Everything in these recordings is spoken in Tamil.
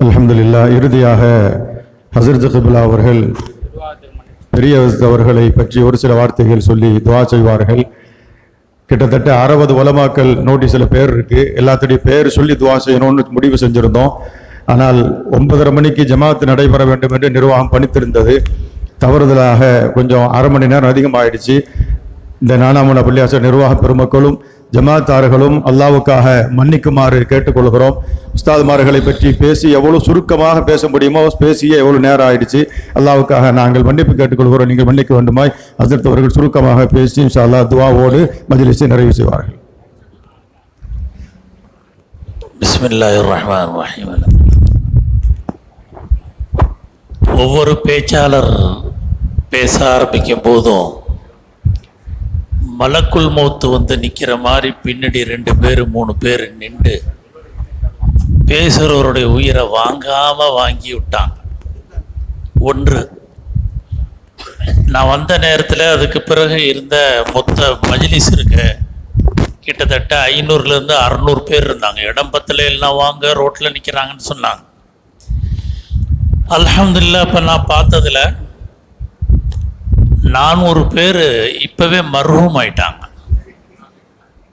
அலமதுல்லா இறுதியாக ஹசரத் கிபிலா அவர்கள் பெரிய அவர்களை பற்றி ஒரு சில வார்த்தைகள் சொல்லி துவா செய்வார்கள். கிட்டத்தட்ட அறுபது உலமாக்கள் நோட்டீஸில் பேர் இருக்கு. எல்லாத்துடைய பேர் சொல்லி துவா செய்யணும்னு முடிவு செஞ்சிருந்தோம். ஆனால் ஒன்பதரை மணிக்கு ஜமாத்து நடைபெற வேண்டும் என்று நிர்வாகம் பணித்திருந்தது. தவறுதலாக கொஞ்சம் அரை மணி நேரம் அதிகமாகிடுச்சு இந்த நானாமல பள்ளியாசர் நிர்வாக பெருமக்களும் ஜமாத்தார்களும் அல்லாவுக்காக மன்னிக்குமாறு கேட்டுக்கொள்கிறோம். உஸ்தாதுமார்களை பற்றி பேசி எவ்வளோ சுருக்கமாக பேச முடியுமோ பேசியே எவ்வளோ நேரம் ஆயிடுச்சு. அல்லாவுக்காக நாங்கள் மன்னிப்பு கேட்டுக்கொள்கிறோம். நீங்கள் மன்னிக்க வேண்டுமாய் அதற்கு அவர்கள் சுருக்கமாக பேசி இன்ஷா அல்லா துவாவோடு மஜிலிஸை நிறைவு செய்வார்கள். ஒவ்வொரு பேச்சாளர் பேச ஆரம்பிக்கும் போதும் மலக்குள் மௌத்து வந்து நிற்கிற மாதிரி பின்னாடி ரெண்டு பேர் மூணு பேர் நின்று பேசுகிறவருடைய உயிரை வாங்காமல் வாங்கி விட்டாங்க. ஒன்று நான் வந்த நேரத்தில் அதுக்கு பிறகு இருந்த மொத்த மஜ்லிஸ் இருக்கு கிட்டத்தட்ட ஐநூறுலேருந்து அறநூறு பேர் இருந்தாங்க. இடம் பத்தில் எல்லாம் வாங்க ரோட்டில் நிற்கிறாங்கன்னு சொன்னாங்க. அலமதுல்லா இப்போ நான் பார்த்ததில் நானூறு பேர் இப்போவே மர்ஹூம் ஆயிட்டாங்க.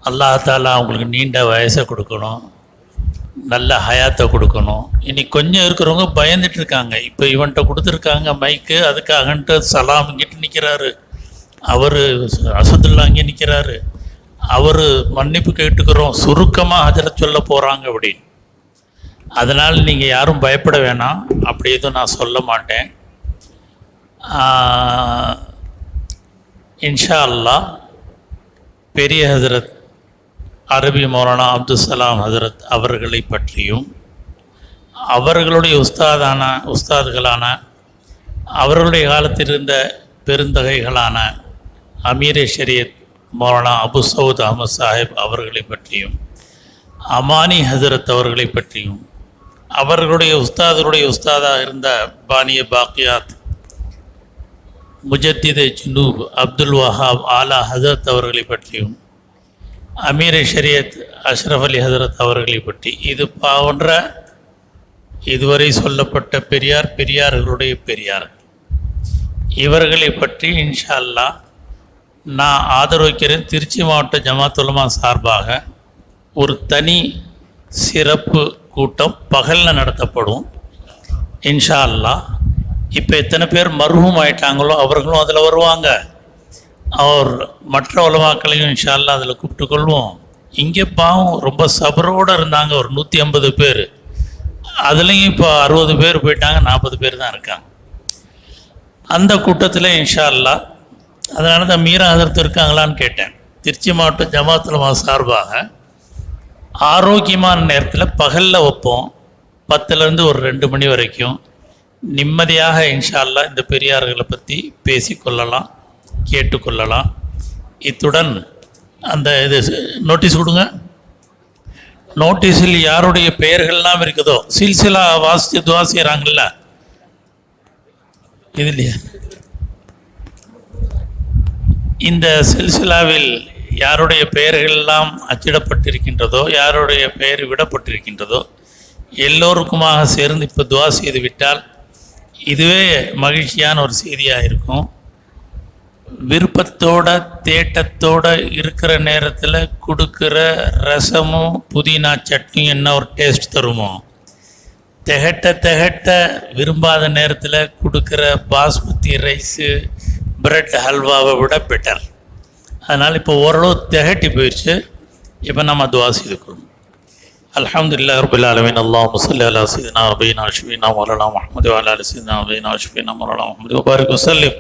அல்லாஹ் அவங்களுக்கு நீண்ட வயசை கொடுக்கணும். நல்ல ஹயாத்தை கொடுக்கணும். இனி கொஞ்சம் இருக்கிறவங்க பயந்துட்டு இருக்காங்க. இப்போ இவன்கிட்ட கொடுத்துருக்காங்க மைக்கு அதுக்காகன்ட்டு சலாம் இங்கிட்டு நிற்கிறாரு அவர் அசதுல்லா அங்கே நிற்கிறாரு அவர் மன்னிப்பு கேட்டுக்கிறோம். சுருக்கமாக அதில் சொல்ல போகிறாங்க அப்படின்னு. அதனால் நீங்கள் யாரும் பயப்பட வேணாம். அப்படி எதுவும் நான் சொல்ல மாட்டேன். இன்ஷா அல்லாஹ் பெரிய ஹஜரத் அரபி மௌலானா அப்துல் சலாம் அவர்களை பற்றியும் அவர்களுடைய உஸ்தாதான உஸ்தாதுகளான அவர்களுடைய காலத்தில் இருந்த பெருந்தகைகளான அமீரே ஷரியத் மௌலானா அபு சவுத் அஹமது சாஹிப் அவர்களை பற்றியும் அமானி ஹசரத் அவர்களை பற்றியும் அவர்களுடைய உஸ்தாதருடைய உஸ்தாதாக இருந்த பானிய பாக்கியாத் முஜத்தித ஜுனூப் அப்துல் வஹாப் ஆலா ஹசரத் அவர்களை பற்றியும் அமீர் ஷரியத் அஷ்ரஃப் அலி ஹசரத் அவர்களை பற்றி இது போன்ற இதுவரை சொல்லப்பட்ட பெரியார் பெரியார்களுடைய பெரியார். இவர்களை பற்றி இன்ஷா அல்லாஹ் நான் ஆதரவிக்கிறேன் திருச்சி மாவட்ட ஜமாத்துலமா சார்பாக ஒரு தனி சிறப்பு கூட்டம் பகலில் நடத்தப்படும். இன்ஷா அல்லாஹ் இப்போ எத்தனை பேர் மர்ஹூம் ஆயிட்டாங்களோ அவர்களும் அதில் வருவாங்க. அவர் மற்ற உலமாக்களையும் இன்ஷா அல்லாஹ் அதில் கூப்பிட்டுக்கொள்வோம் இங்கே பாவம் ரொம்ப சபரோடு இருந்தாங்க ஒரு நூற்றி ஐம்பது பேர். அதுலேயும் இப்போ அறுபது பேர் போயிட்டாங்க நாற்பது பேர் தான் இருக்காங்க. அந்த கூட்டத்தில் இன்ஷா அல்லாஹ் அதனால தான் மீரா ஆதரத்து இருக்காங்களான்னு கேட்டேன். திருச்சி மாவட்டம் ஜமாத்துலமா சார்பாக ஆரோக்கியமான நேரத்தில் பகலில் வைப்போம். பத்துலேருந்து ஒரு ரெண்டு மணி வரைக்கும். நிம்மதியாக இன்ஷால்லா இந்த பெரியார்களை பற்றி பேசிக்கொள்ளலாம் கேட்டுக்கொள்ளலாம். இத்துடன் அந்த இது நோட்டீஸ் கொடுங்க. நோட்டீஸில் யாருடைய பெயர்கள்லாம் இருக்குதோ சில்சிலா வாசித்து துவா செய்கிறாங்கல்ல இது இல்லையா? இந்த சில்சிலாவில் யாருடைய பெயர்கள்லாம் அச்சிடப்பட்டிருக்கின்றதோ யாருடைய பெயர் விடப்பட்டிருக்கின்றதோ எல்லோருக்குமாக சேர்ந்து இப்போ துவா செய்து விட்டால் இதுவே மகிழ்ச்சியான ஒரு செய்தியாக இருக்கும். விருப்பத்தோட தேட்டத்தோட இருக்கிற நேரத்தில் கொடுக்குற ரசமும் புதினா சட்னியும் என்ன ஒரு டேஸ்ட் தருமோ? திகட்ட திகட்ட விரும்பாத நேரத்தில் கொடுக்குற பாஸ்மதி ரைஸு பிரெட் ஹல்வாவை விட பெட்டர் அதனால் இப்போ ஓரளவு திகட்டி போயிடுச்சு இப்போ நம்ம துவா செய்துக்கணும் الحمد لله رب العالمين. اللهم صل على سيدنا ربنا وشفينا مولانا محمد وعلى آل سيدنا ربنا وشفينا مولانا محمد. وبارك وسلم.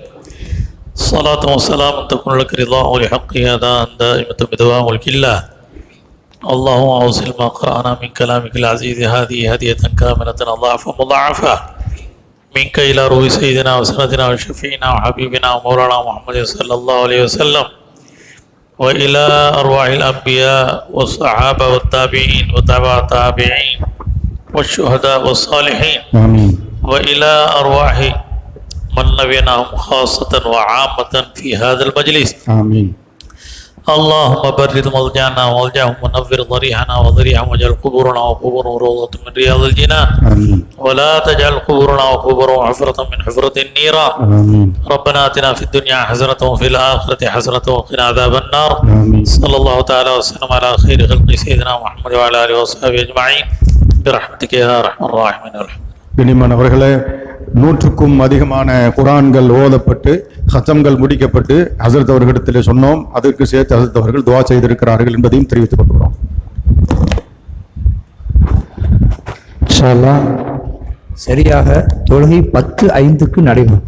صلاة وسلام تكون لك رضا ولحق هذا دائمة بدوام ملك الله اللهم أوصل ما قرأنا من كلامك العزيز. هذه هدية كاملة. ضعفا مضاعفة. منك إلى روح سيدنا وسندنا وشفينا وحبيبنا ومولانا محمد صلى الله عليه وسلم. وإلى أرواح الأنبياء والصحابة والتابعين وتابع التابعين والشهداء والصالحين. آمين. وإلى أرواح من نبيناهم خاصة وعامة في هذا المجلس. آمين. اللهم برد مضجعنا ومضجعهم ونفر ضريحنا وضريحهم واجعل قبورنا وقبورهم روضة من رياض الجنان آمين. ولا تجعل قبورنا وقبورهم حفرة من حفرة آمين. ربنا آتنا في الدنيا حسنة وفي الآخرة حسنة وقنا عذاب النار. صلى الله تعالى وسلم على خير خلق سيدنا محمد وعلى آله وصحبه أجمعين. برحمتك يا أرحم الراحمين. والحمد கண்ணியமானவர்களே நூற்றுக்கும் அதிகமான குரான்கள் ஓதப்பட்டு ஹத்தம்கள் முடிக்கப்பட்டு ஹசரத் அவர்களிடத்தில் சொன்னோம் அதற்கு சேர்த்து ஹசரத் அவர்கள் துவா செய்திருக்கிறார்கள் என்பதையும் தெரிவித்துக் கொள்கிறோம் சரியாக தொழுகை பத்து ஐந்துக்கு நடைபெறும்.